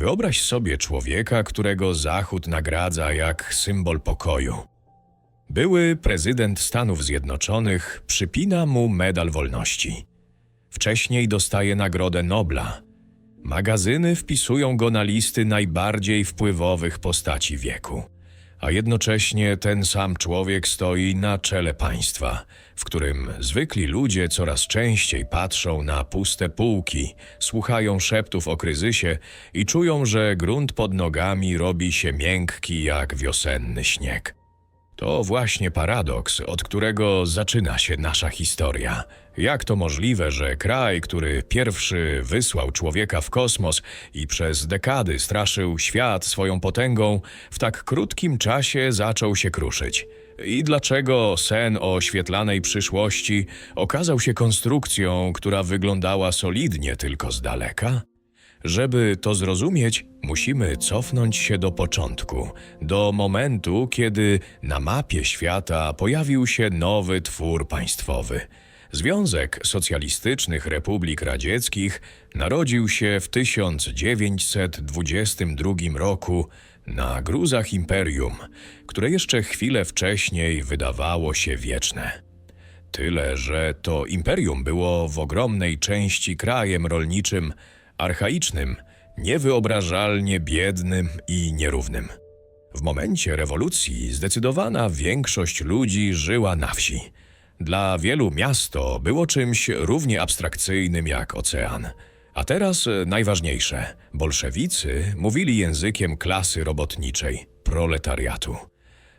Wyobraź sobie człowieka, którego Zachód nagradza jak symbol pokoju. Były prezydent Stanów Zjednoczonych przypina mu medal wolności. Wcześniej dostaje Nagrodę Nobla. Magazyny wpisują go na listy najbardziej wpływowych postaci wieku. A jednocześnie ten sam człowiek stoi na czele państwa, w którym zwykli ludzie coraz częściej patrzą na puste półki, słuchają szeptów o kryzysie i czują, że grunt pod nogami robi się miękki jak wiosenny śnieg. To właśnie paradoks, od którego zaczyna się nasza historia. Jak to możliwe, że kraj, który pierwszy wysłał człowieka w kosmos i przez dekady straszył świat swoją potęgą, w tak krótkim czasie zaczął się kruszyć? I dlaczego sen o świetlanej przyszłości okazał się konstrukcją, która wyglądała solidnie tylko z daleka? Żeby to zrozumieć, musimy cofnąć się do początku, do momentu, kiedy na mapie świata pojawił się nowy twór państwowy. Związek Socjalistycznych Republik Radzieckich narodził się w 1922 roku na gruzach imperium, które jeszcze chwilę wcześniej wydawało się wieczne. Tyle, że to imperium było w ogromnej części krajem rolniczym, archaicznym, niewyobrażalnie biednym i nierównym. W momencie rewolucji zdecydowana większość ludzi żyła na wsi. Dla wielu miasto było czymś równie abstrakcyjnym jak ocean. A teraz e, najważniejsze: bolszewicy mówili językiem klasy robotniczej, proletariatu.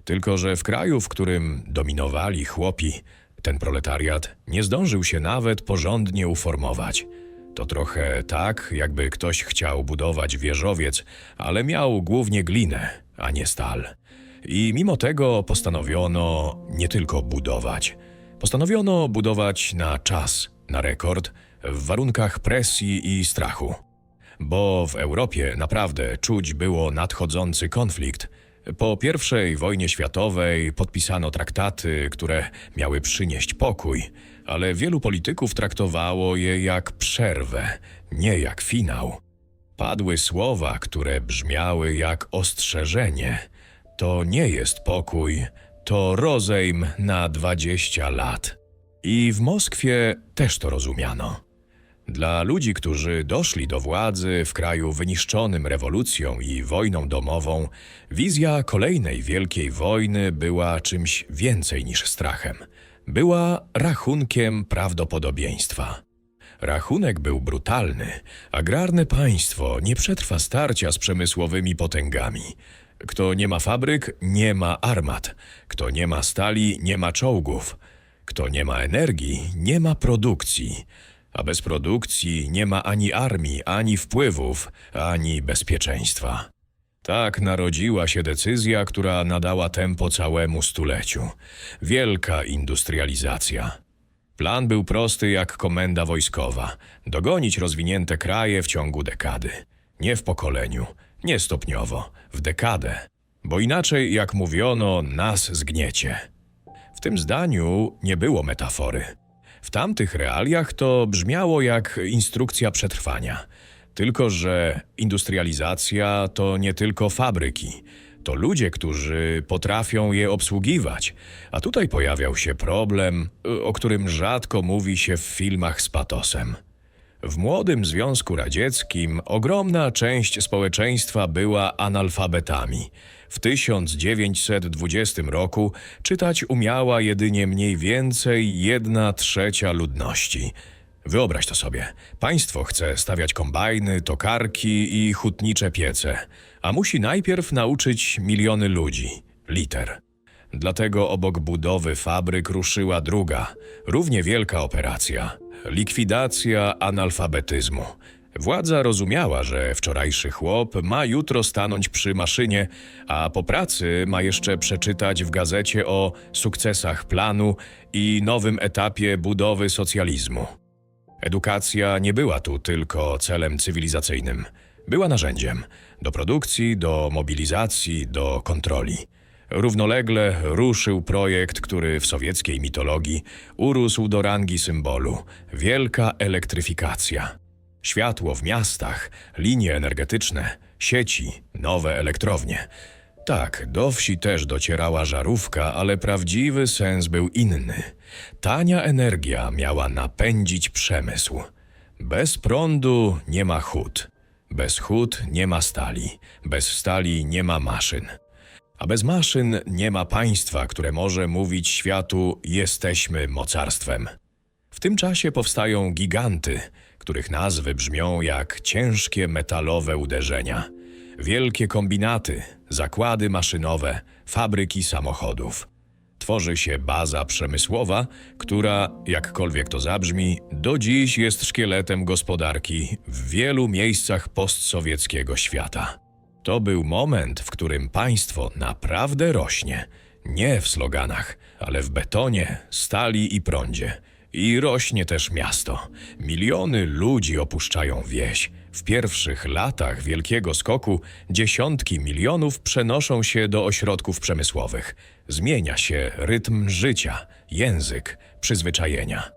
Tylko, że w kraju, w którym dominowali chłopi, ten proletariat nie zdążył się nawet porządnie uformować. To trochę tak, jakby ktoś chciał budować wieżowiec, ale miał głównie glinę, a nie stal. I mimo tego postanowiono nie tylko budować. Postanowiono budować na czas, na rekord, w warunkach presji i strachu. Bo w Europie naprawdę czuć było nadchodzący konflikt. Po I wojnie światowej podpisano traktaty, które miały przynieść pokój, ale wielu polityków traktowało je jak przerwę, nie jak finał. Padły słowa, które brzmiały jak ostrzeżenie. To nie jest pokój, to rozejm na 20 lat. I w Moskwie też to rozumiano. Dla ludzi, którzy doszli do władzy w kraju wyniszczonym rewolucją i wojną domową, wizja kolejnej wielkiej wojny była czymś więcej niż strachem. Była rachunkiem prawdopodobieństwa. Rachunek był brutalny. Agrarne państwo nie przetrwa starcia z przemysłowymi potęgami. Kto nie ma fabryk, nie ma armat. Kto nie ma stali, nie ma czołgów. Kto nie ma energii, nie ma produkcji. A bez produkcji nie ma ani armii, ani wpływów, ani bezpieczeństwa. Tak narodziła się decyzja, która nadała tempo całemu stuleciu. Wielka industrializacja. Plan był prosty jak komenda wojskowa: dogonić rozwinięte kraje w ciągu dekady. Nie w pokoleniu, nie stopniowo, w dekadę. Bo inaczej, jak mówiono, nas zgniecie. W tym zdaniu nie było metafory. W tamtych realiach to brzmiało jak instrukcja przetrwania. Tylko, że industrializacja to nie tylko fabryki, to ludzie, którzy potrafią je obsługiwać. A tutaj pojawiał się problem, y, o którym rzadko mówi się w filmach z patosem. W młodym Związku Radzieckim ogromna część społeczeństwa była analfabetami. W 1920 roku czytać umiała jedynie mniej więcej jedna trzecia ludności. Wyobraź to sobie. Państwo chce stawiać kombajny, tokarki i hutnicze piece, a musi najpierw nauczyć miliony ludzi liter. Dlatego obok budowy fabryk ruszyła druga, równie wielka operacja likwidacja analfabetyzmu. Władza rozumiała, że wczorajszy chłop ma jutro stanąć przy maszynie, a po pracy ma jeszcze przeczytać w gazecie o sukcesach planu i nowym etapie budowy socjalizmu. Edukacja nie była tu tylko celem cywilizacyjnym. Była narzędziem do produkcji, do mobilizacji, do kontroli. Równolegle ruszył projekt, który w sowieckiej mitologii urósł do rangi symbolu wielka elektryfikacja. Światło w miastach, linie energetyczne, sieci, nowe elektrownie. Tak, do wsi też docierała żarówka, ale prawdziwy sens był inny. Tania energia miała napędzić przemysł. Bez prądu nie ma hut. Bez hut nie ma stali. Bez stali nie ma maszyn. A bez maszyn nie ma państwa, które może mówić światu: jesteśmy mocarstwem. W tym czasie powstają giganty, których nazwy brzmią jak ciężkie metalowe uderzenia. Wielkie kombinaty, zakłady maszynowe, fabryki samochodów. Tworzy się baza przemysłowa, która, jakkolwiek to zabrzmi, do dziś jest szkieletem gospodarki w wielu miejscach postsowieckiego świata. To był moment, w którym państwo naprawdę rośnie. Nie w sloganach, ale w betonie, stali i prądzie. I rośnie też miasto. Miliony ludzi opuszczają wieś. W pierwszych latach wielkiego skoku dziesiątki milionów przenoszą się do ośrodków przemysłowych. Zmienia się rytm życia, język, przyzwyczajenia.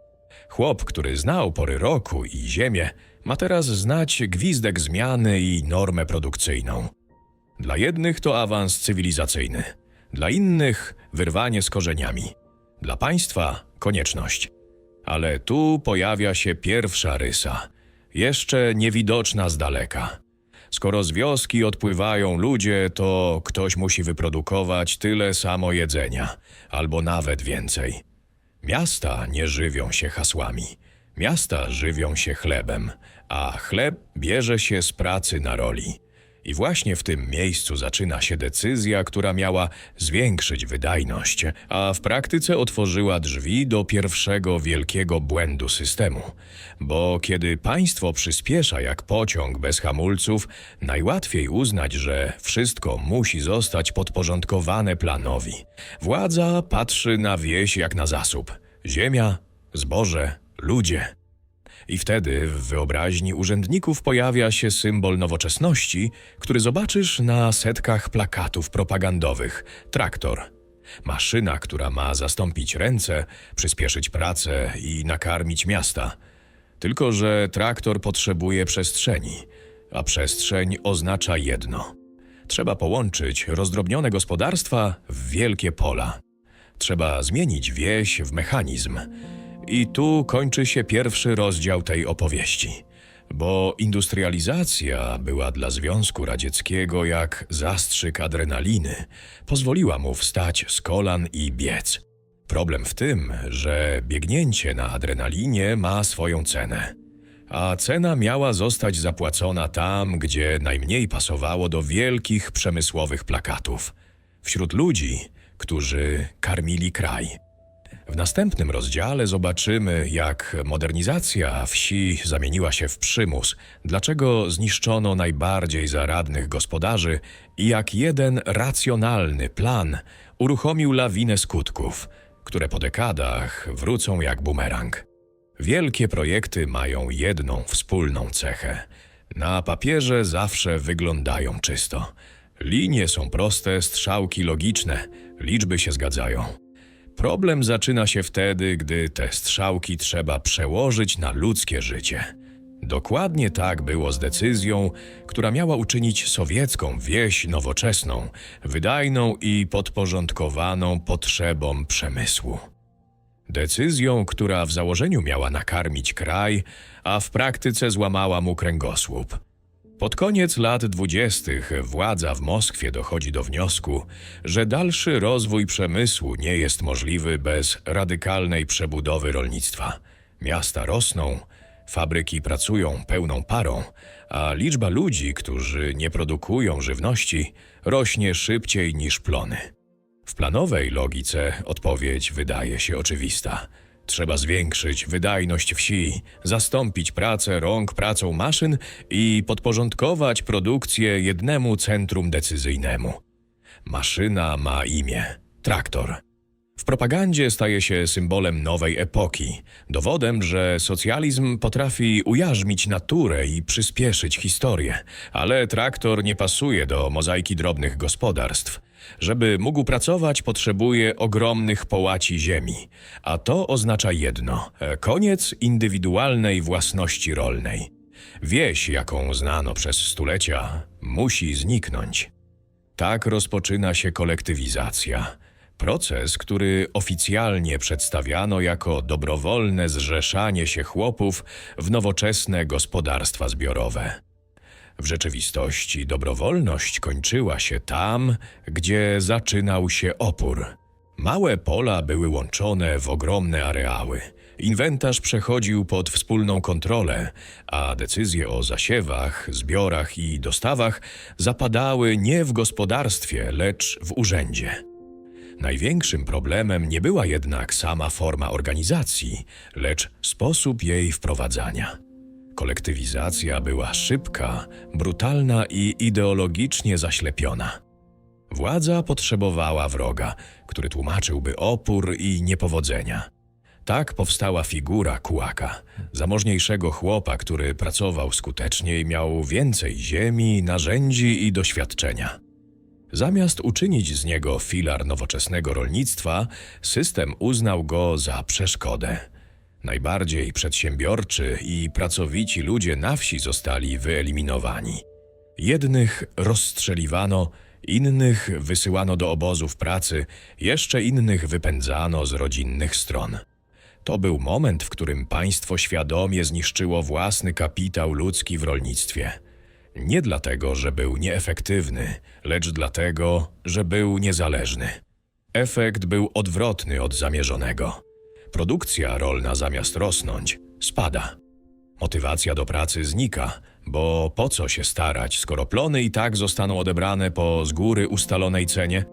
Chłop, który znał pory roku i ziemię, ma teraz znać gwizdek zmiany i normę produkcyjną. Dla jednych to awans cywilizacyjny, dla innych wyrwanie z korzeniami, dla państwa konieczność. Ale tu pojawia się pierwsza rysa, jeszcze niewidoczna z daleka. Skoro z wioski odpływają ludzie, to ktoś musi wyprodukować tyle samo jedzenia, albo nawet więcej. Miasta nie żywią się hasłami. Miasta żywią się chlebem, a chleb bierze się z pracy na roli. I właśnie w tym miejscu zaczyna się decyzja, która miała zwiększyć wydajność, a w praktyce otworzyła drzwi do pierwszego wielkiego błędu systemu. Bo kiedy państwo przyspiesza jak pociąg bez hamulców, najłatwiej uznać, że wszystko musi zostać podporządkowane planowi. Władza patrzy na wieś jak na zasób. Ziemia, zboże, ludzie. I wtedy w wyobraźni urzędników pojawia się symbol nowoczesności, który zobaczysz na setkach plakatów propagandowych traktor. Maszyna, która ma zastąpić ręce, przyspieszyć pracę i nakarmić miasta. Tylko, że traktor potrzebuje przestrzeni, a przestrzeń oznacza jedno. Trzeba połączyć rozdrobnione gospodarstwa w wielkie pola. Trzeba zmienić wieś w mechanizm. I tu kończy się pierwszy rozdział tej opowieści. Bo industrializacja była dla Związku Radzieckiego jak zastrzyk adrenaliny. Pozwoliła mu wstać z kolan i biec. Problem w tym, że biegnięcie na adrenalinie ma swoją cenę. A cena miała zostać zapłacona tam, gdzie najmniej pasowało do wielkich przemysłowych plakatów. Wśród ludzi, którzy karmili kraj. W następnym rozdziale zobaczymy, jak modernizacja wsi zamieniła się w przymus, dlaczego zniszczono najbardziej zaradnych gospodarzy i jak jeden racjonalny plan uruchomił lawinę skutków, które po dekadach wrócą jak bumerang. Wielkie projekty mają jedną wspólną cechę. Na papierze zawsze wyglądają czysto. Linie są proste, strzałki logiczne, liczby się zgadzają. Problem zaczyna się wtedy, gdy te strzałki trzeba przełożyć na ludzkie życie. Dokładnie tak było z decyzją, która miała uczynić sowiecką wieś nowoczesną, wydajną i podporządkowaną potrzebom przemysłu. Decyzją, która w założeniu miała nakarmić kraj, a w praktyce złamała mu kręgosłup. Pod koniec lat dwudziestych władza w Moskwie dochodzi do wniosku, że dalszy rozwój przemysłu nie jest możliwy bez radykalnej przebudowy rolnictwa. Miasta rosną, fabryki pracują pełną parą, a liczba ludzi, którzy nie produkują żywności, rośnie szybciej niż plony. W planowej logice odpowiedź wydaje się oczywista. Trzeba zwiększyć wydajność wsi, zastąpić pracę rąk pracą maszyn i podporządkować produkcję jednemu centrum decyzyjnemu. Maszyna ma imię traktor. W propagandzie staje się symbolem nowej epoki, dowodem, że socjalizm potrafi ujarzmić naturę i przyspieszyć historię, ale traktor nie pasuje do mozaiki drobnych gospodarstw. Żeby mógł pracować, potrzebuje ogromnych połaci ziemi, a to oznacza jedno: koniec indywidualnej własności rolnej. Wieś, jaką znano przez stulecia, musi zniknąć. Tak rozpoczyna się kolektywizacja. Proces, który oficjalnie przedstawiano jako dobrowolne zrzeszanie się chłopów w nowoczesne gospodarstwa zbiorowe. W rzeczywistości dobrowolność kończyła się tam, gdzie zaczynał się opór. Małe pola były łączone w ogromne areały. Inwentarz przechodził pod wspólną kontrolę, a decyzje o zasiewach, zbiorach i dostawach zapadały nie w gospodarstwie, lecz w urzędzie. Największym problemem nie była jednak sama forma organizacji, lecz sposób jej wprowadzania. Kolektywizacja była szybka, brutalna i ideologicznie zaślepiona. Władza potrzebowała wroga, który tłumaczyłby opór i niepowodzenia. Tak powstała figura kułaka, zamożniejszego chłopa, który pracował skutecznie i miał więcej ziemi, narzędzi i doświadczenia. Zamiast uczynić z niego filar nowoczesnego rolnictwa, system uznał go za przeszkodę. Najbardziej przedsiębiorczy i pracowici ludzie na wsi zostali wyeliminowani. Jednych rozstrzeliwano, innych wysyłano do obozów pracy, jeszcze innych wypędzano z rodzinnych stron. To był moment, w którym państwo świadomie zniszczyło własny kapitał ludzki w rolnictwie. Nie dlatego, że był nieefektywny, lecz dlatego, że był niezależny. Efekt był odwrotny od zamierzonego. Produkcja rolna zamiast rosnąć, spada. Motywacja do pracy znika, bo po co się starać, skoro plony i tak zostaną odebrane po z góry ustalonej cenie?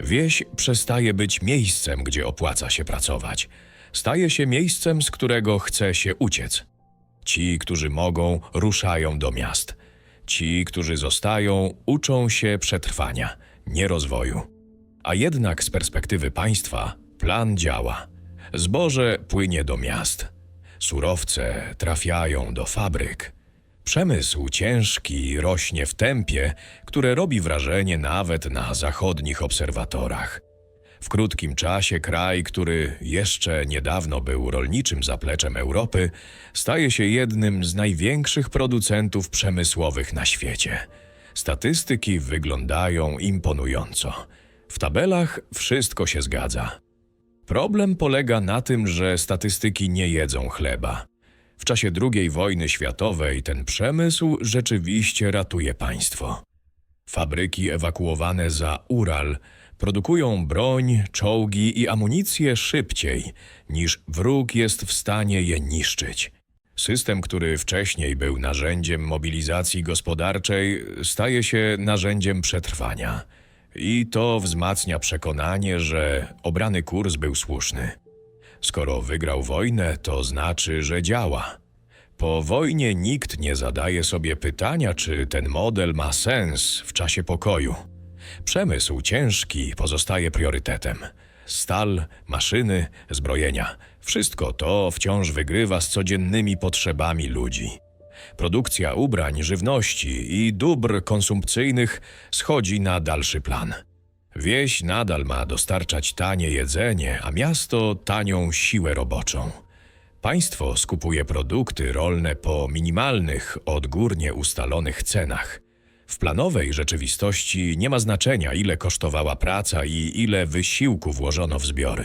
Wieś przestaje być miejscem, gdzie opłaca się pracować. Staje się miejscem, z którego chce się uciec. Ci, którzy mogą, ruszają do miast. Ci, którzy zostają, uczą się przetrwania, nie rozwoju. A jednak z perspektywy państwa plan działa. Zboże płynie do miast. Surowce trafiają do fabryk. Przemysł ciężki rośnie w tempie, które robi wrażenie nawet na zachodnich obserwatorach. W krótkim czasie kraj, który jeszcze niedawno był rolniczym zapleczem Europy, staje się jednym z największych producentów przemysłowych na świecie. Statystyki wyglądają imponująco. W tabelach wszystko się zgadza. Problem polega na tym, że statystyki nie jedzą chleba. W czasie II wojny światowej ten przemysł rzeczywiście ratuje państwo. Fabryki ewakuowane za Ural produkują broń, czołgi i amunicję szybciej, niż wróg jest w stanie je niszczyć. System, który wcześniej był narzędziem mobilizacji gospodarczej, staje się narzędziem przetrwania. I to wzmacnia przekonanie, że obrany kurs był słuszny. Skoro wygrał wojnę, to znaczy, że działa. Po wojnie nikt nie zadaje sobie pytania, czy ten model ma sens w czasie pokoju. Przemysł ciężki pozostaje priorytetem. Stal, maszyny, zbrojenia wszystko to wciąż wygrywa z codziennymi potrzebami ludzi. Produkcja ubrań, żywności i dóbr konsumpcyjnych schodzi na dalszy plan. Wieś nadal ma dostarczać tanie jedzenie, a miasto tanią siłę roboczą. Państwo skupuje produkty rolne po minimalnych, odgórnie ustalonych cenach. W planowej rzeczywistości nie ma znaczenia, ile kosztowała praca i ile wysiłku włożono w zbiory.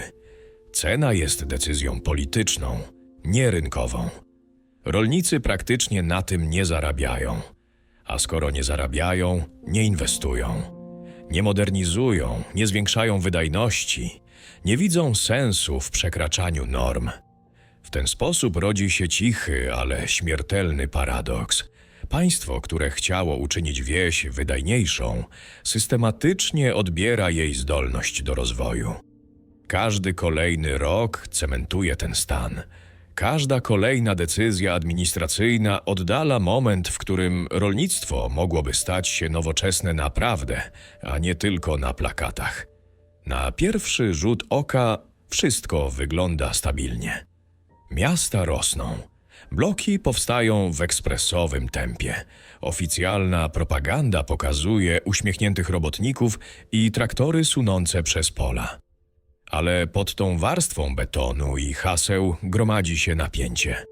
Cena jest decyzją polityczną, nie rynkową. Rolnicy praktycznie na tym nie zarabiają, a skoro nie zarabiają, nie inwestują, nie modernizują, nie zwiększają wydajności, nie widzą sensu w przekraczaniu norm. W ten sposób rodzi się cichy, ale śmiertelny paradoks. Państwo, które chciało uczynić wieś wydajniejszą, systematycznie odbiera jej zdolność do rozwoju. Każdy kolejny rok cementuje ten stan. Każda kolejna decyzja administracyjna oddala moment, w którym rolnictwo mogłoby stać się nowoczesne naprawdę, a nie tylko na plakatach. Na pierwszy rzut oka wszystko wygląda stabilnie. Miasta rosną. Bloki powstają w ekspresowym tempie. Oficjalna propaganda pokazuje uśmiechniętych robotników i traktory sunące przez pola. Ale pod tą warstwą betonu i haseł gromadzi się napięcie.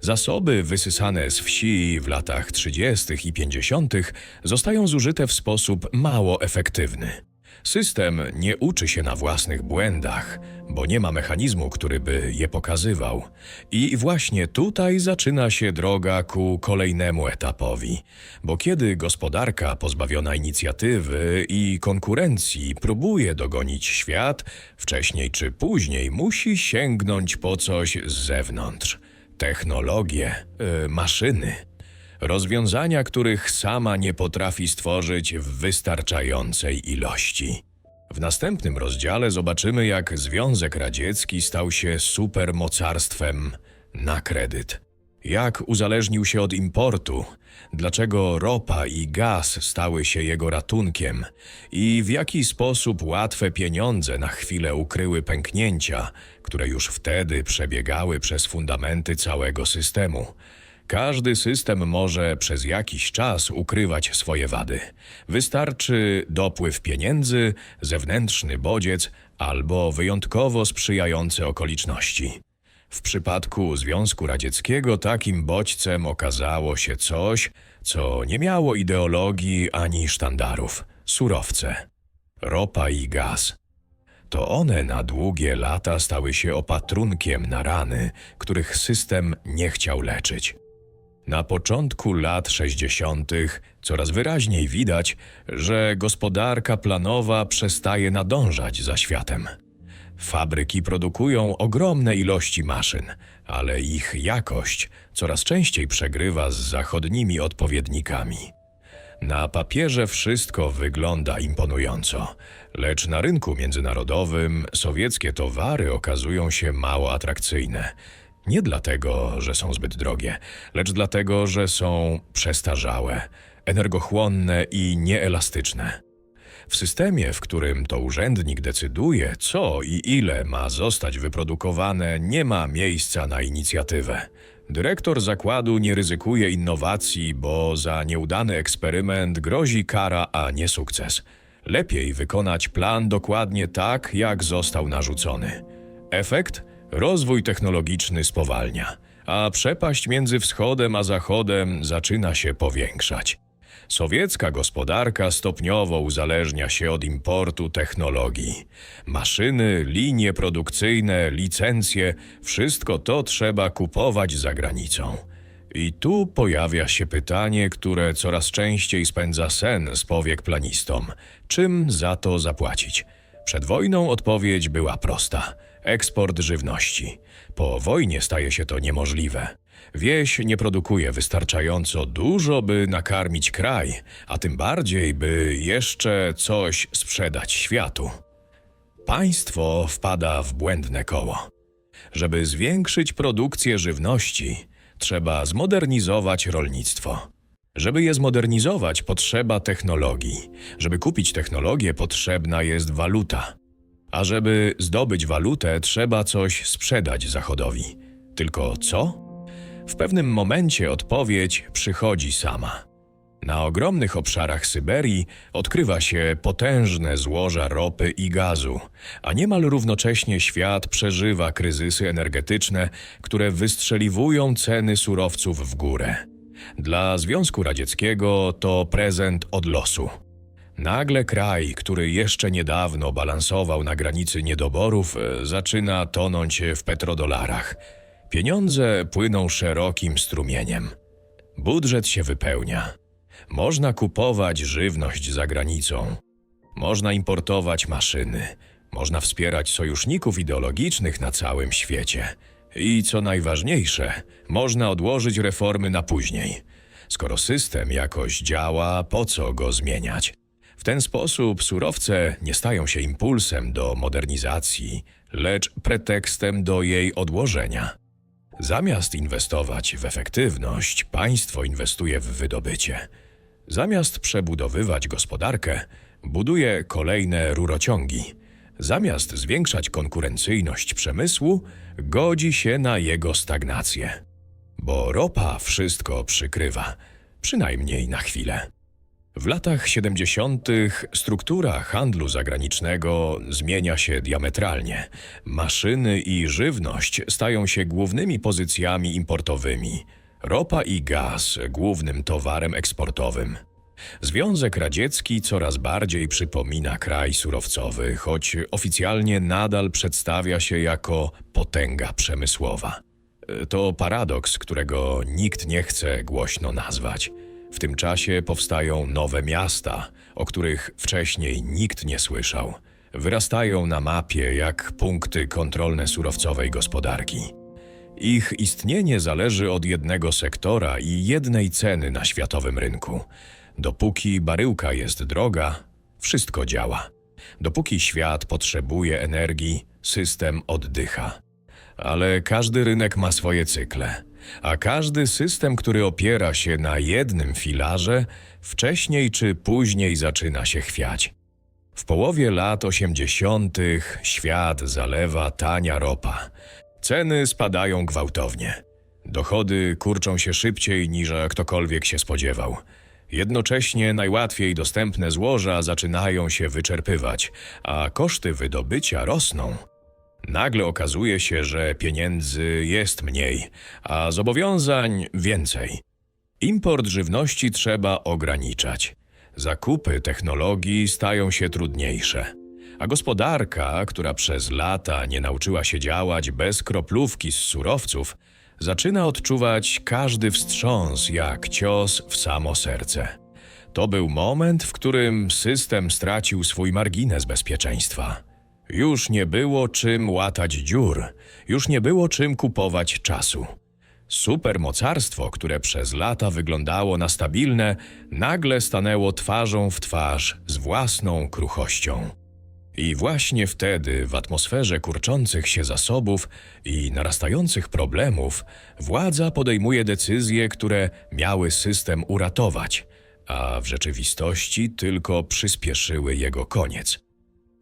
Zasoby wysysane z wsi w latach 30. i 50. zostają zużyte w sposób mało efektywny. System nie uczy się na własnych błędach, bo nie ma mechanizmu, który by je pokazywał. I właśnie tutaj zaczyna się droga ku kolejnemu etapowi, bo kiedy gospodarka pozbawiona inicjatywy i konkurencji próbuje dogonić świat, wcześniej czy później musi sięgnąć po coś z zewnątrz. Technologie, y, maszyny. Rozwiązania, których sama nie potrafi stworzyć w wystarczającej ilości. W następnym rozdziale zobaczymy, jak Związek Radziecki stał się supermocarstwem na kredyt. Jak uzależnił się od importu, dlaczego ropa i gaz stały się jego ratunkiem i w jaki sposób łatwe pieniądze na chwilę ukryły pęknięcia, które już wtedy przebiegały przez fundamenty całego systemu. Każdy system może przez jakiś czas ukrywać swoje wady. Wystarczy dopływ pieniędzy, zewnętrzny bodziec albo wyjątkowo sprzyjające okoliczności. W przypadku Związku Radzieckiego takim bodźcem okazało się coś, co nie miało ideologii ani sztandarów surowce. Ropa i gaz. To one na długie lata stały się opatrunkiem na rany, których system nie chciał leczyć. Na początku lat 60. coraz wyraźniej widać, że gospodarka planowa przestaje nadążać za światem. Fabryki produkują ogromne ilości maszyn, ale ich jakość coraz częściej przegrywa z zachodnimi odpowiednikami. Na papierze wszystko wygląda imponująco, lecz na rynku międzynarodowym sowieckie towary okazują się mało atrakcyjne. Nie dlatego, że są zbyt drogie, lecz dlatego, że są przestarzałe, energochłonne i nieelastyczne. W systemie, w którym to urzędnik decyduje, co i ile ma zostać wyprodukowane, nie ma miejsca na inicjatywę. Dyrektor zakładu nie ryzykuje innowacji, bo za nieudany eksperyment grozi kara, a nie sukces. Lepiej wykonać plan dokładnie tak, jak został narzucony. Efekt? Rozwój technologiczny spowalnia, a przepaść między wschodem a zachodem zaczyna się powiększać. Sowiecka gospodarka stopniowo uzależnia się od importu technologii. Maszyny, linie produkcyjne, licencje wszystko to trzeba kupować za granicą. I tu pojawia się pytanie, które coraz częściej spędza sen z powiek planistom: czym za to zapłacić? Przed wojną odpowiedź była prosta: eksport żywności. Po wojnie staje się to niemożliwe. Wieś nie produkuje wystarczająco dużo, by nakarmić kraj, a tym bardziej, by jeszcze coś sprzedać światu. Państwo wpada w błędne koło. Żeby zwiększyć produkcję żywności, trzeba zmodernizować rolnictwo. Żeby je zmodernizować, potrzeba technologii. Żeby kupić technologię, potrzebna jest waluta. A żeby zdobyć walutę, trzeba coś sprzedać Zachodowi. Tylko co? W pewnym momencie odpowiedź przychodzi sama. Na ogromnych obszarach Syberii odkrywa się potężne złoża ropy i gazu, a niemal równocześnie świat przeżywa kryzysy energetyczne, które wystrzeliwują ceny surowców w górę. Dla Związku Radzieckiego to prezent od losu. Nagle kraj, który jeszcze niedawno balansował na granicy niedoborów, e, zaczyna tonąć w petrodolarach. Pieniądze płyną szerokim strumieniem. Budżet się wypełnia. Można kupować żywność za granicą. Można importować maszyny. Można wspierać sojuszników ideologicznych na całym świecie. I co najważniejsze, można odłożyć reformy na później. Skoro system jakoś działa, po co go zmieniać? W ten sposób surowce nie stają się impulsem do modernizacji, lecz pretekstem do jej odłożenia. Zamiast inwestować w efektywność, państwo inwestuje w wydobycie. Zamiast przebudowywać gospodarkę, buduje kolejne rurociągi. Zamiast zwiększać konkurencyjność przemysłu, godzi się na jego stagnację. Bo ropa wszystko przykrywa, przynajmniej na chwilę. W latach 70. struktura handlu zagranicznego zmienia się diametralnie. Maszyny i żywność stają się głównymi pozycjami importowymi. Ropa i gaz głównym towarem eksportowym. Związek Radziecki coraz bardziej przypomina kraj surowcowy, choć oficjalnie nadal przedstawia się jako potęga przemysłowa. To paradoks, którego nikt nie chce głośno nazwać. W tym czasie powstają nowe miasta, o których wcześniej nikt nie słyszał. Wyrastają na mapie jak punkty kontrolne surowcowej gospodarki. Ich istnienie zależy od jednego sektora i jednej ceny na światowym rynku. Dopóki baryłka jest droga, wszystko działa. Dopóki świat potrzebuje energii, system oddycha. Ale każdy rynek ma swoje cykle, a każdy system, który opiera się na jednym filarze, wcześniej czy później zaczyna się chwiać. W połowie lat 80. świat zalewa tania ropa. Ceny spadają gwałtownie. Dochody kurczą się szybciej niż ktokolwiek się spodziewał. Jednocześnie najłatwiej dostępne złoża zaczynają się wyczerpywać, a koszty wydobycia rosną. Nagle okazuje się, że pieniędzy jest mniej, a zobowiązań więcej. Import żywności trzeba ograniczać. Zakupy technologii stają się trudniejsze. A gospodarka, która przez lata nie nauczyła się działać bez kroplówki z surowców, zaczyna odczuwać każdy wstrząs jak cios w samo serce. To był moment, w którym system stracił swój margines bezpieczeństwa. Już nie było czym łatać dziur, już nie było czym kupować czasu. Supermocarstwo, które przez lata wyglądało na stabilne, nagle stanęło twarzą w twarz z własną kruchością. I właśnie wtedy, w atmosferze kurczących się zasobów i narastających problemów, władza podejmuje decyzje, które miały system uratować, a w rzeczywistości tylko przyspieszyły jego koniec.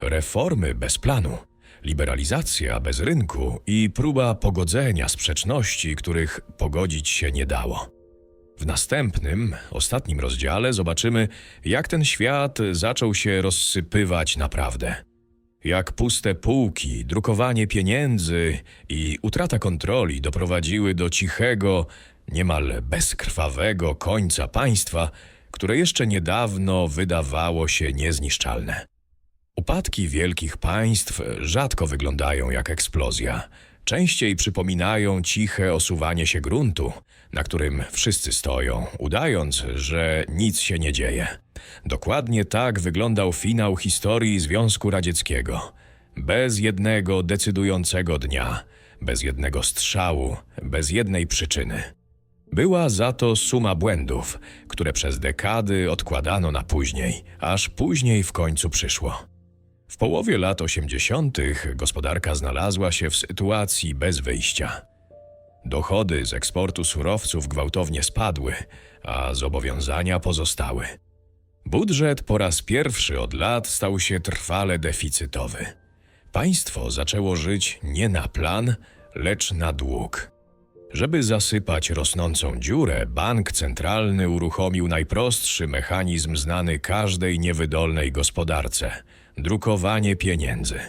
Reformy bez planu, liberalizacja bez rynku i próba pogodzenia sprzeczności, których pogodzić się nie dało. W następnym, ostatnim rozdziale zobaczymy, jak ten świat zaczął się rozsypywać naprawdę. Jak puste półki, drukowanie pieniędzy i utrata kontroli doprowadziły do cichego, niemal bezkrwawego końca państwa, które jeszcze niedawno wydawało się niezniszczalne. Upadki wielkich państw rzadko wyglądają jak eksplozja. Częściej przypominają ciche osuwanie się gruntu, na którym wszyscy stoją, udając, że nic się nie dzieje. Dokładnie tak wyglądał finał historii Związku Radzieckiego. Bez jednego decydującego dnia, bez jednego strzału, bez jednej przyczyny. Była za to suma błędów, które przez dekady odkładano na później, aż później w końcu przyszło. W połowie lat 80. gospodarka znalazła się w sytuacji bez wyjścia. Dochody z eksportu surowców gwałtownie spadły, a zobowiązania pozostały. Budżet po raz pierwszy od lat stał się trwale deficytowy. Państwo zaczęło żyć nie na plan, lecz na dług. Żeby zasypać rosnącą dziurę, bank centralny uruchomił najprostszy mechanizm znany każdej niewydolnej gospodarce drukowanie pieniędzy.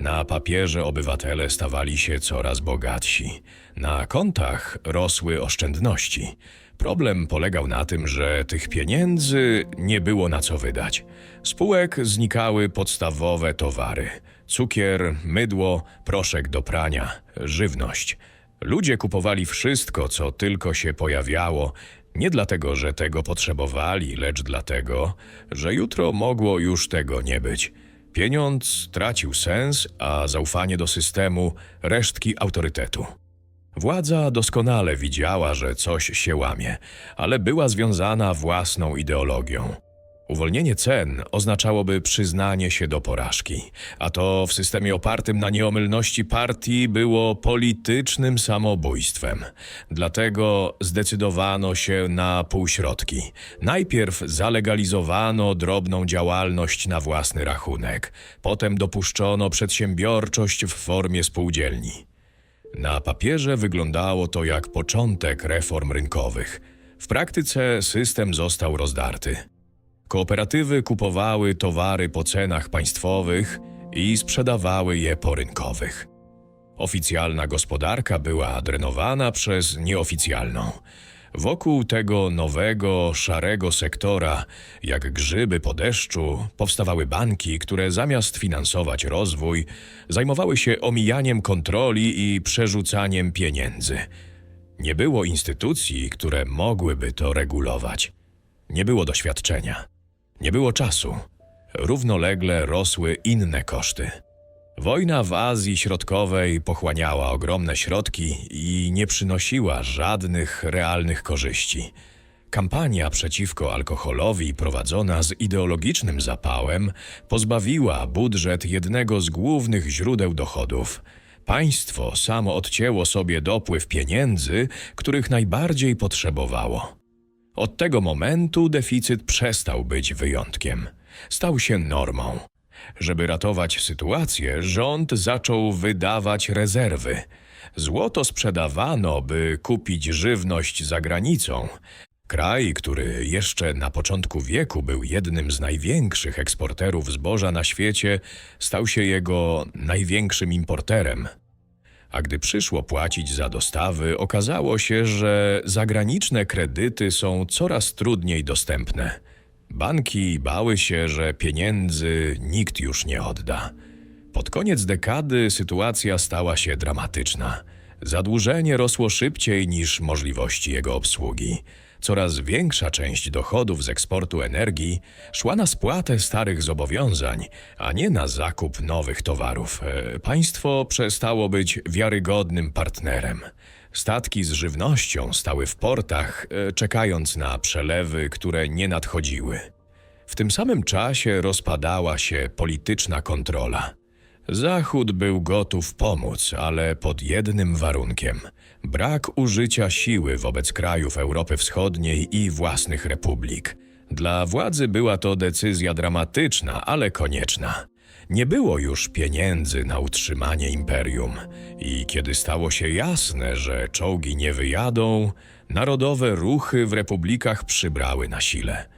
Na papierze obywatele stawali się coraz bogatsi, na kontach rosły oszczędności. Problem polegał na tym, że tych pieniędzy nie było na co wydać. Spółek znikały podstawowe towary: cukier, mydło, proszek do prania, żywność. Ludzie kupowali wszystko, co tylko się pojawiało, nie dlatego, że tego potrzebowali, lecz dlatego, że jutro mogło już tego nie być. Pieniądz tracił sens, a zaufanie do systemu resztki autorytetu. Władza doskonale widziała, że coś się łamie, ale była związana własną ideologią. Uwolnienie cen oznaczałoby przyznanie się do porażki, a to w systemie opartym na nieomylności partii było politycznym samobójstwem. Dlatego zdecydowano się na półśrodki. Najpierw zalegalizowano drobną działalność na własny rachunek, potem dopuszczono przedsiębiorczość w formie spółdzielni. Na papierze wyglądało to jak początek reform rynkowych. W praktyce system został rozdarty. Kooperatywy kupowały towary po cenach państwowych i sprzedawały je po rynkowych. Oficjalna gospodarka była drenowana przez nieoficjalną. Wokół tego nowego, szarego sektora, jak grzyby po deszczu, powstawały banki, które zamiast finansować rozwój, zajmowały się omijaniem kontroli i przerzucaniem pieniędzy. Nie było instytucji, które mogłyby to regulować. Nie było doświadczenia. Nie było czasu. Równolegle rosły inne koszty. Wojna w Azji Środkowej pochłaniała ogromne środki i nie przynosiła żadnych realnych korzyści. Kampania przeciwko alkoholowi prowadzona z ideologicznym zapałem pozbawiła budżet jednego z głównych źródeł dochodów. Państwo samo odcięło sobie dopływ pieniędzy, których najbardziej potrzebowało. Od tego momentu deficyt przestał być wyjątkiem. Stał się normą. Żeby ratować sytuację, rząd zaczął wydawać rezerwy. Złoto sprzedawano, by kupić żywność za granicą. Kraj, który jeszcze na początku wieku był jednym z największych eksporterów zboża na świecie, stał się jego największym importerem. A gdy przyszło płacić za dostawy, okazało się, że zagraniczne kredyty są coraz trudniej dostępne. Banki bały się, że pieniędzy nikt już nie odda. Pod koniec dekady sytuacja stała się dramatyczna. Zadłużenie rosło szybciej niż możliwości jego obsługi. Coraz większa część dochodów z eksportu energii szła na spłatę starych zobowiązań, a nie na zakup nowych towarów. E, Państwo przestało być wiarygodnym partnerem. Statki z żywnością stały w portach, e, czekając na przelewy, które nie nadchodziły. W tym samym czasie rozpadała się polityczna kontrola. Zachód był gotów pomóc, ale pod jednym warunkiem brak użycia siły wobec krajów Europy Wschodniej i własnych republik. Dla władzy była to decyzja dramatyczna, ale konieczna. Nie było już pieniędzy na utrzymanie imperium, i kiedy stało się jasne, że czołgi nie wyjadą, narodowe ruchy w republikach przybrały na sile.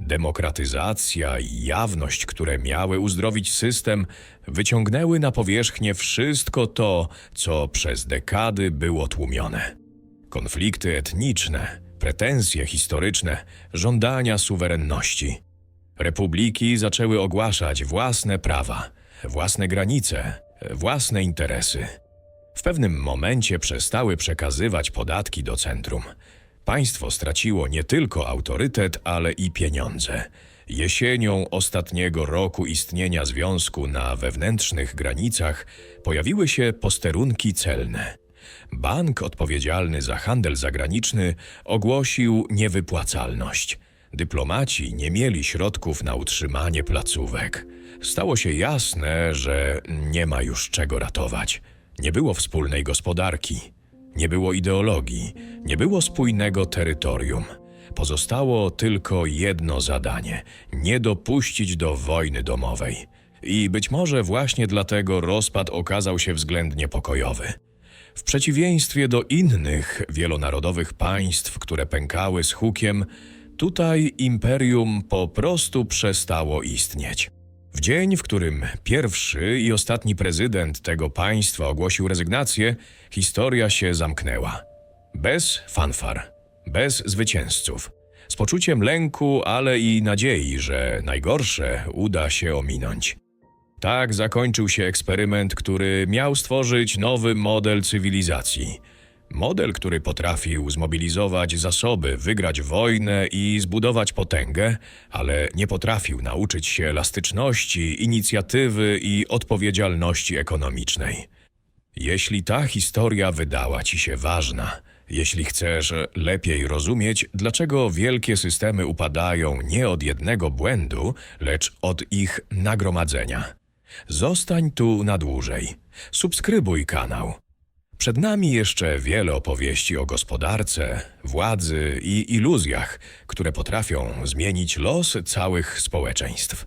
Demokratyzacja i jawność, które miały uzdrowić system, wyciągnęły na powierzchnię wszystko to, co przez dekady było tłumione. Konflikty etniczne, pretensje historyczne, żądania suwerenności. Republiki zaczęły ogłaszać własne prawa, własne granice, własne interesy. W pewnym momencie przestały przekazywać podatki do centrum. Państwo straciło nie tylko autorytet, ale i pieniądze. Jesienią ostatniego roku istnienia związku na wewnętrznych granicach pojawiły się posterunki celne. Bank odpowiedzialny za handel zagraniczny ogłosił niewypłacalność. Dyplomaci nie mieli środków na utrzymanie placówek. Stało się jasne, że nie ma już czego ratować. Nie było wspólnej gospodarki. Nie było ideologii, nie było spójnego terytorium. Pozostało tylko jedno zadanie nie dopuścić do wojny domowej. I być może właśnie dlatego rozpad okazał się względnie pokojowy. W przeciwieństwie do innych wielonarodowych państw, które pękały z hukiem, tutaj imperium po prostu przestało istnieć. W dzień, w którym pierwszy i ostatni prezydent tego państwa ogłosił rezygnację, historia się zamknęła. Bez fanfar, bez zwycięzców, z poczuciem lęku, ale i nadziei, że najgorsze uda się ominąć. Tak zakończył się eksperyment, który miał stworzyć nowy model cywilizacji. Model, który potrafił zmobilizować zasoby, wygrać wojnę i zbudować potęgę, ale nie potrafił nauczyć się elastyczności, inicjatywy i odpowiedzialności ekonomicznej. Jeśli ta historia wydała ci się ważna, jeśli chcesz lepiej rozumieć, dlaczego wielkie systemy upadają nie od jednego błędu, lecz od ich nagromadzenia, zostań tu na dłużej. Subskrybuj kanał. Przed nami jeszcze wiele opowieści o gospodarce, władzy i iluzjach, które potrafią zmienić los całych społeczeństw.